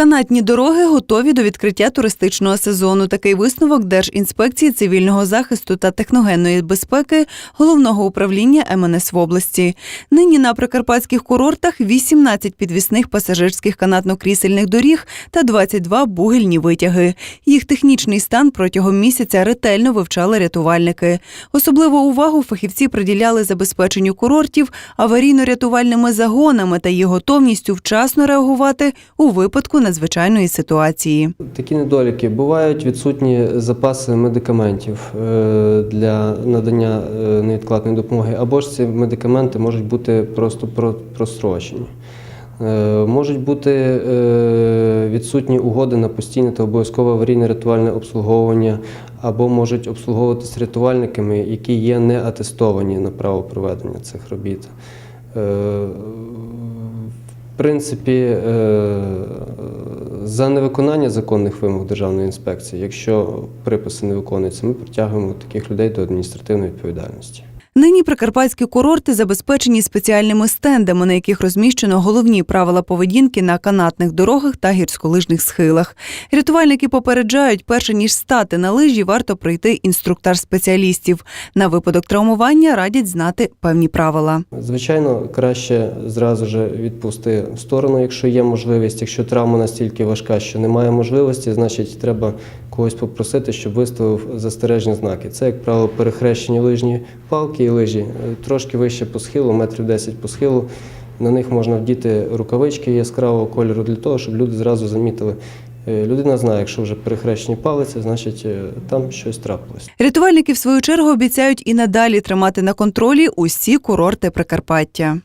Канатні дороги готові до відкриття туристичного сезону. Такий висновок Держінспекції цивільного захисту та техногенної безпеки головного управління МНС в області. Нині на прикарпатських курортах 18 підвісних пасажирських канатно-крісельних доріг та 22 бугельні витяги. Їх технічний стан протягом місяця ретельно вивчали рятувальники. Особливу увагу фахівці приділяли забезпеченню курортів аварійно-рятувальними загонами та їх готовністю вчасно реагувати у випадку надзвичайної ситуації. Такі недоліки бувають відсутні запаси медикаментів е, для надання е, невідкладної допомоги, або ж ці медикаменти можуть бути просто прострочені. Е, Можуть бути відсутні угоди на постійне та обов'язкове аварійне рятувальне обслуговування, або можуть обслуговуватись рятувальниками, які є не атестовані на право проведення цих робіт. Принципі, е, за невиконання законних вимог Державної інспекції, якщо приписи не виконуються, ми притягуємо таких людей до адміністративної відповідальності. Нині прикарпатські курорти забезпечені спеціальними стендами, на яких розміщено головні правила поведінки на канатних дорогах та гірськолижних схилах. Рятувальники попереджають, перше ніж стати на лижі, варто пройти інструктаж спеціалістів. На випадок травмування радять знати певні правила. Звичайно, краще зразу ж відпусти в сторону, якщо є можливість. Якщо травма настільки важка, що немає можливості, значить треба когось попросити, щоб виставив застережні знаки. Це, як правило, перехрещені лижні палки і лижі, е, трошки вище по схилу, метрів 10 по схилу. На них можна вдіти рукавички яскравого кольору для того, щоб люди зразу замітили. Е, Людина знає, якщо вже перехрещені палиці, значить е, там щось трапилось. Рятувальники, в свою чергу, обіцяють і надалі тримати на контролі усі курорти Прикарпаття.